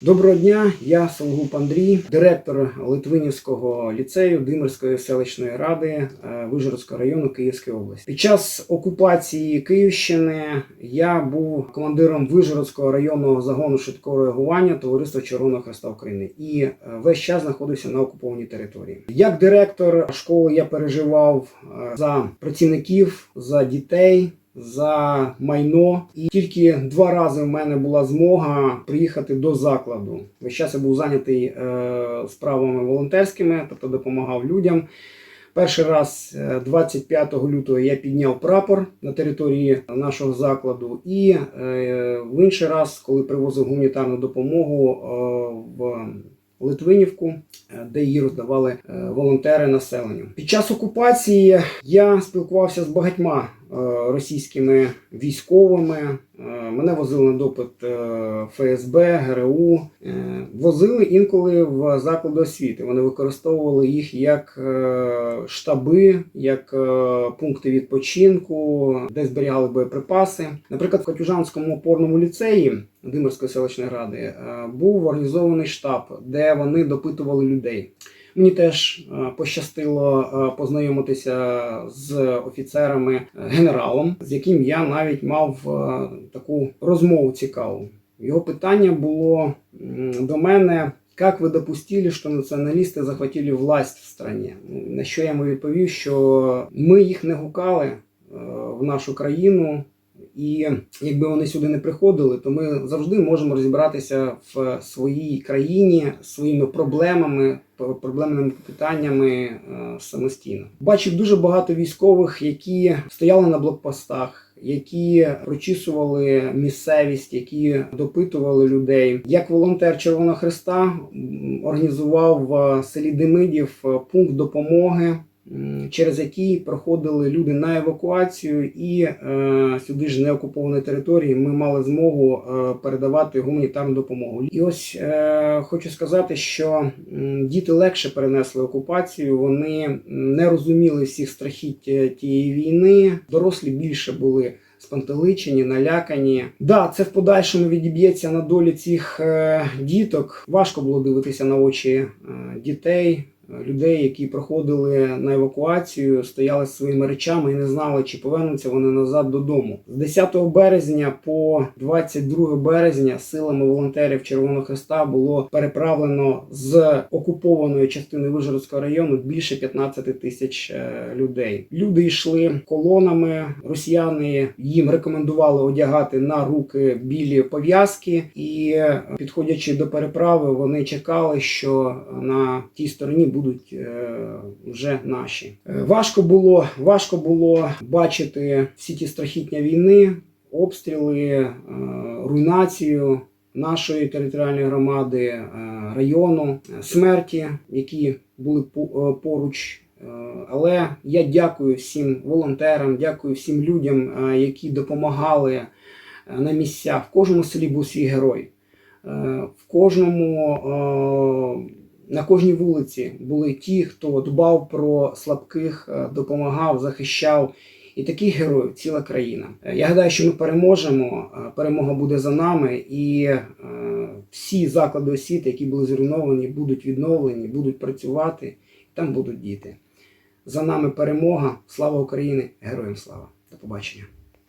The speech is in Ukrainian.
Доброго дня, я Солгуб Андрій, директор Литвинівського ліцею Димирської селищної ради е, Вижгородського району Київської області. Під час окупації Київщини я був командиром Вижгородського районного загону швидкого реагування Товариства Червоного Хреста України і е, весь час знаходився на окупованій території. Як директор школи я переживав е, за працівників, за дітей за майно. І тільки два рази в мене була змога приїхати до закладу. Весь час я був зайнятий е, справами волонтерськими, тобто допомагав людям. Перший раз, е, 25 лютого, я підняв прапор на території нашого закладу, і е, в інший раз, коли привозив гуманітарну допомогу е, в Литвинівку, е, де її роздавали е, волонтери населенню. Під час окупації я спілкувався з багатьма е, російськими військовими. Е, Мене возили на допит е, ФСБ, ГРУ, Е, возили інколи в заклади освіти. Вони використовували їх як е, штаби, як е, пункти відпочинку, де зберігали боєприпаси. Наприклад, в Катюжанському опорному ліцеї Димирської селищної ради е, був організований штаб, де вони допитували людей. Мені теж е, пощастило е, познайомитися з офіцерами е, генералом, з яким я навіть мав таку розмову цікаву. Його питання було до мене. Как ви допустили, що націоналісти захватили власть в стране? На що я йому відповів, що ми їх не гукали в нашу країну, і якби вони сюди не приходили, то ми завжди можемо розібратися в своїй країні своїми проблемами, проблемними питаннями е, самостійно. Бачив дуже багато військових, які стояли на блокпостах. Які прочісували місцевість, які допитували людей, як волонтер Червоного Христа організував в селі Демидів е, пункт допомоги через який проходили люди на евакуацію, і е, сюди ж не окупованої території ми мали змогу е, передавати гуманітарну допомогу. І ось е, хочу сказати, що діти легше перенесли окупацію, вони не розуміли всіх страхіть е, тієї війни, дорослі більше були. Спантеличені, налякані. Да, це в подальшому відіб'ється на долі цих е, діток. Важко було дивитися на очі е, дітей, людей, які проходили на евакуацію, стояли з своїми речами і не знали, чи повернуться вони назад додому. З 10 березня по 22 березня силами волонтерів Червоного Христа було переправлено з окупованої частини Вижгородського району більше 15 тисяч е, людей. Люди йшли колонами. Росіяни їм рекомендували одягати на руки білі пов'язки, і е, підходячи до переправи, вони чекали, що на тій стороні будуть е, вже наші. Е, Важко було, важко було бачити всі ті страхітня війни, обстріли, е, руйнацію нашої територіальної громади, району, смерті, які були по- поруч. Але я дякую всім волонтерам, дякую всім людям, які допомагали на місцях. В кожному селі був свій герой. В кожному на кожній вулиці були ті, хто дбав про слабких, е, допомагав, захищав. І таких героїв ціла країна. Е, Я гадаю, що ми переможемо. е, Перемога буде за нами, і всі заклади освіти, які були зруйновані, будуть відновлені, будуть працювати. Там будуть діти. За нами перемога. Слава Україні! Героям слава! До побачення!